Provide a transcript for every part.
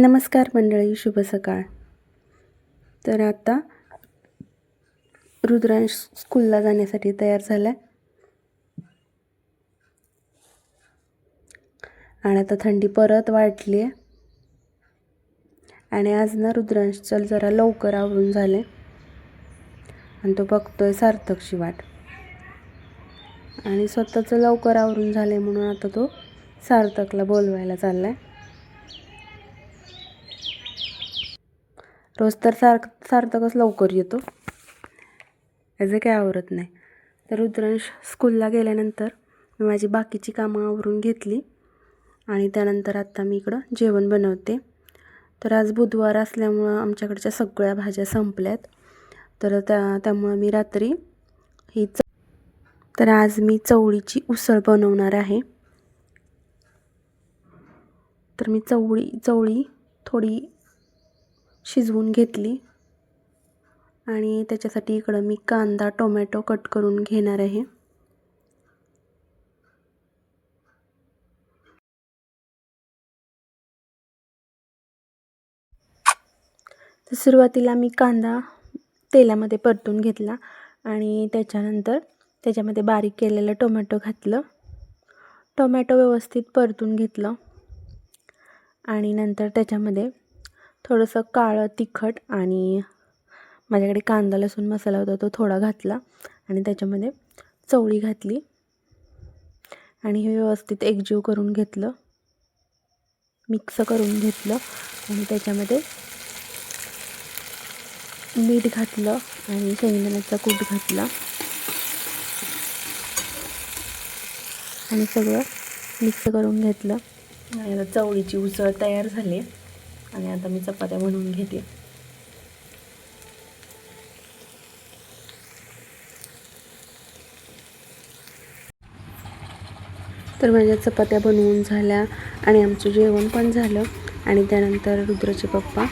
नमस्कार मंडळी शुभ सकाळ. तर आता रुद्रांश स्कूलला जाण्यासाठी तयार झाला आणि आता थंडी परत वाढली आहे आणि आज ना रुद्रांश चल जरा लवकर आवरून झाले. आणि तो बघतोय सार्थकची वाट. आणि स्वतःचं लवकर आवरून झाले म्हणून आता तो सार्थकला बोलवायला चाललाय. रोज तर सार सार्थकच लवकर येतो. याचं काय आवरत नाही. तर रुद्रांश स्कूलला गेल्यानंतर मी माझी बाकीची कामं आवरून घेतली आणि त्यानंतर आत्ता मी इकडं जेवण बनवते. तर आज बुधवार असल्यामुळं आमच्याकडच्या सगळ्या भाज्या संपल्यात. तर त्या त्यामुळं मी रात्री ही च तर आज मी चवळीची उसळ बनवणार आहे. तर मी चवळी चवळी थोडी शिजवून घेतली. आणि त्याच्यासाठी इकडं मी कांदा टोमॅटो कट करून घेणार आहे. तर सुरुवातीला मी कांदा तेलामध्ये परतून घेतला आणि त्याच्यानंतर त्याच्यामध्ये बारीक केलेलं टोमॅटो घातलं. टोमॅटो व्यवस्थित परतून घेतलं. आणि नंतर त्याच्यामध्ये थोडंसं काळं तिखट आणि माझ्याकडे कांदा लसूण मसाला होता तो थोडा घातला आणि त्याच्यामध्ये चवळी घातली आणि हे व्यवस्थित एकजीव करून घेतलं. मिक्स करून घेतलं आणि त्याच्यामध्ये मीठ घातलं आणि शेंगदाण्याचा कूट घातला. आणि सगळं मिक्स करून घेतलं. आणि आता चवळीची उसळ तयार झाली. आणि आता मी चपात्या बनवून घेते. तर माझ्या चपात्या बनवून झाल्या आणि आमचं जेवण पण झालं. आणि त्यानंतर रुद्राचे पप्पा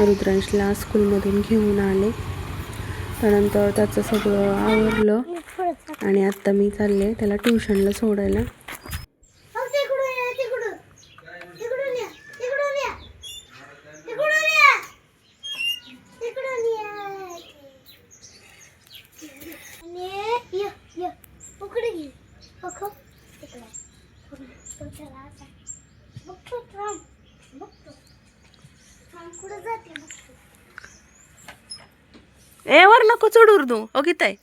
रुद्रांशला स्कूलमधून घेऊन आले. त्यानंतर त्याचं सगळं आवरलं. आणि आत्ता मी चालले त्याला ट्युशनला सोडायला. ए वर नको चढ उर्दू ओगित आहे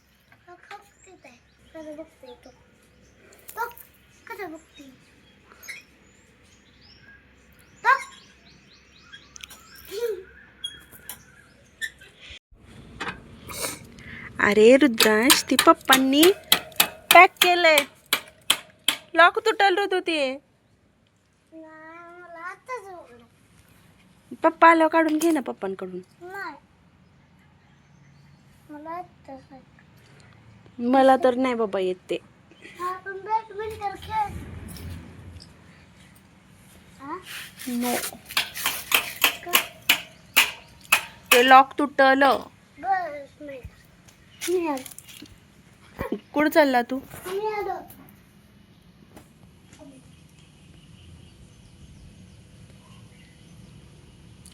अरे रुद्रांश ती पप्पांनी पॅक केलंय. लॉक तुटल ऋतू ते पप्पा आलो काढून घे ना पप्पांकडून. मला तर नाही बाबा येत ते. बॅडमिंटन खेळ. हा लॉक तुटलं. कुठं चालला तू?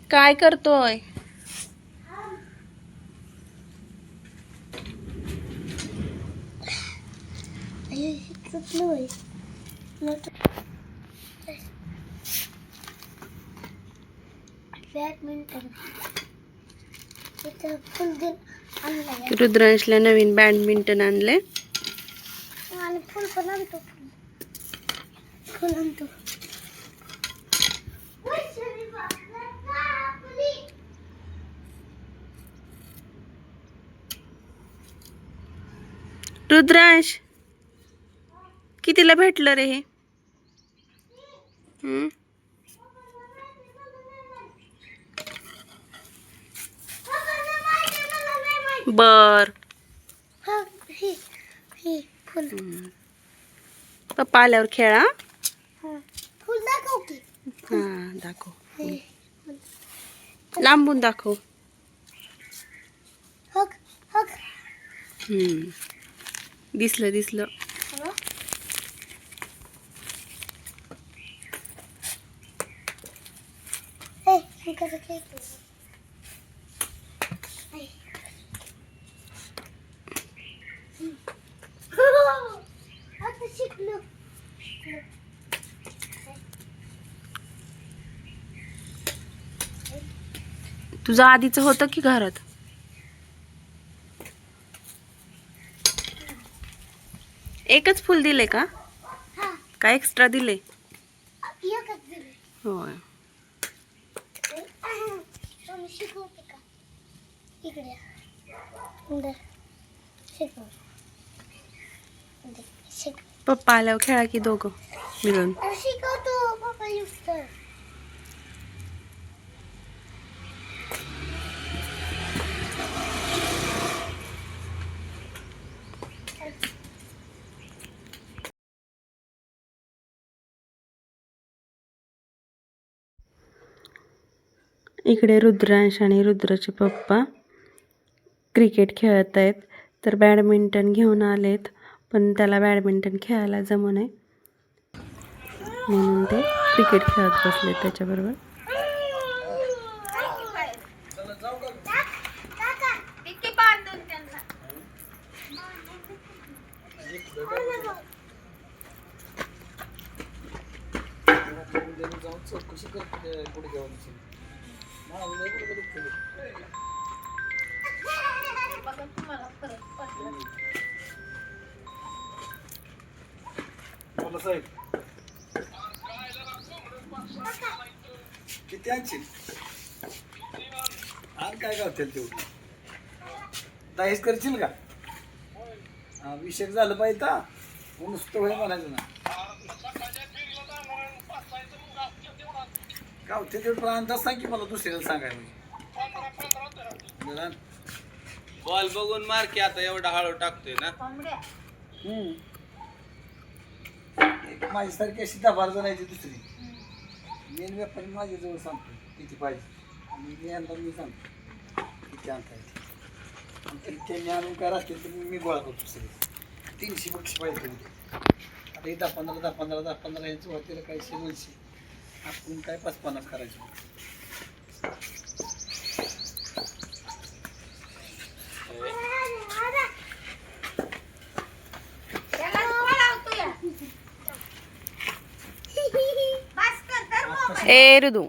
काय करतोय चुकलो आहे बॅडमिंटन इथं फुल दिन आणलं रुद्रांशला नवीन बॅडमिंटन आणले आणि फुल पण आणतो फुल आणतो रुद्रांश. कितीला भेटलं रे हे? बर. पप्पा आल्यावर खेळा हा? दाखव. लांबून दाखव. दिसलं दिसलं. तुझं आधीचं होतं की घरात? एकच फुल दिले का? हा. का एक्स्ट्रा दिले होय. मम्मी शिकवते का? इकडे शिकव. पप्पा आल्यावर खेळा की दोघं मिळून. शिकवतो. पप्पा यूज कर. इकडे रुद्रांश आणि रुद्राचे पप्पा क्रिकेट खेळत आहेत. तर बॅडमिंटन घेऊन आलेत पण त्याला बॅडमिंटन खेळायला जमू नये. म्हणून ते क्रिकेट खेळत बसले त्याच्याबरोबर. बोला साहेब. किती आणशील? आण काय गावतील तेवढं. दहेज करशील का? हा विषय झालं पाहिजे नुसतं होय म्हणायचं ना. गावते तेवढं पण अंदाज सांग की मला दुसऱ्याला सांगायला जरा. बॉल बघून मार की आता एवढा हळू टाकतोय ना. हम्म. एक माझ्यासारखी अशी दबार जणायची दुसरी. मेन व्यापारी माझ्याजवळ सांगतो किती पाहिजे. आणि मी यांना मी सांगतो किती आणता येते त्यांनी आणून काय राहतील तर मी गोळा करतो सगळे तीनशे बक्षी पाहिजे आता हे दहा पंधरा दहा पंधरा दहा पंधरा यांचं होतील काय शे दोनशे. आपण काय पाच पन्नास करायचं? ए ऋदू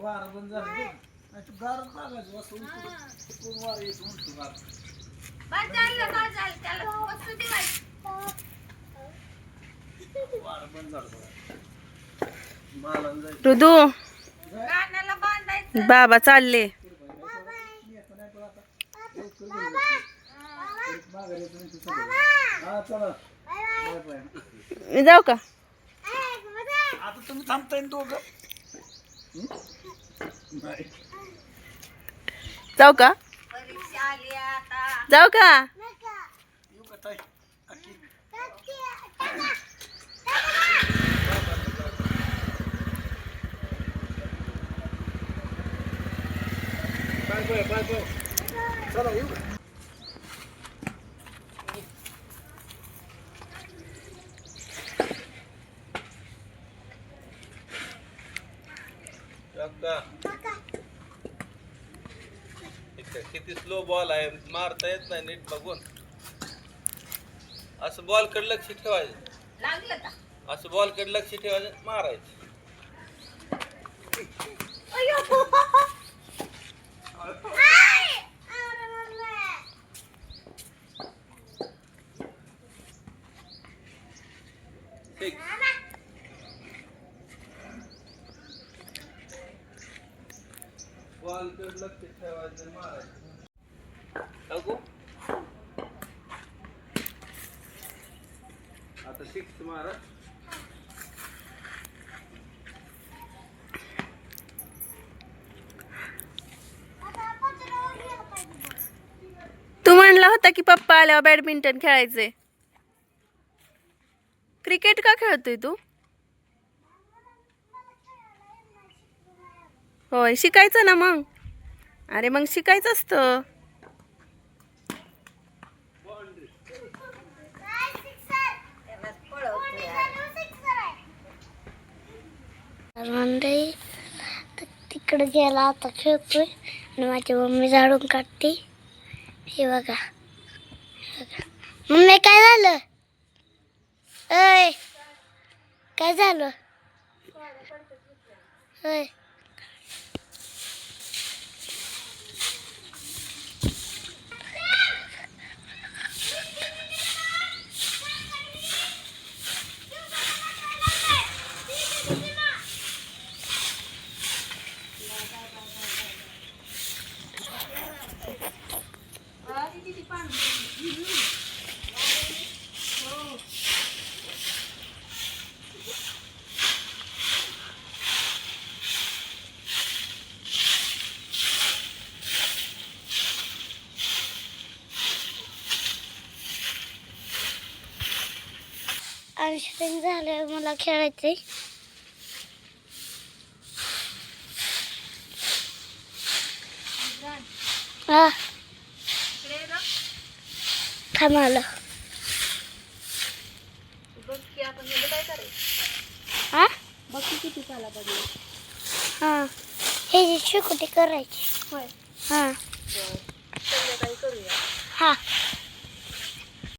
ऋदू बाबा चालले. हा. मी जाऊ का? आता तुम्ही थांबताय ना दोघं. जाऊ का? जाऊ का? किती स्लो बॉल आहे. मारता येत नाही नीट बघून. असं बॉलकडे लक्ष ठेवायचं. असं बॉलकडे लक्ष ठेवायचं मारायचं ठीक बॉलकडे लक्ष ठेवायचं आणि मारायचं बघू आता सिक्स मारा तू म्हणला होता की पप्पा आल्यावर बॅडमिंटन खेळायचे? क्रिकेट का खेळतोय तू? होय शिकायचं ना मग. अरे मग शिकायचं असतं. मंडळी तर गेला आता खेळतोय. आणि माझी मम्मी झाडून काढते. हे बघा. मम्मी काय झालं? अय काय झालं? होय शूटिंग झाल्यावर मला खेळायचंय. हा. थांबाला हा? हा. हे जे शिकुटी करायची. हा. हा.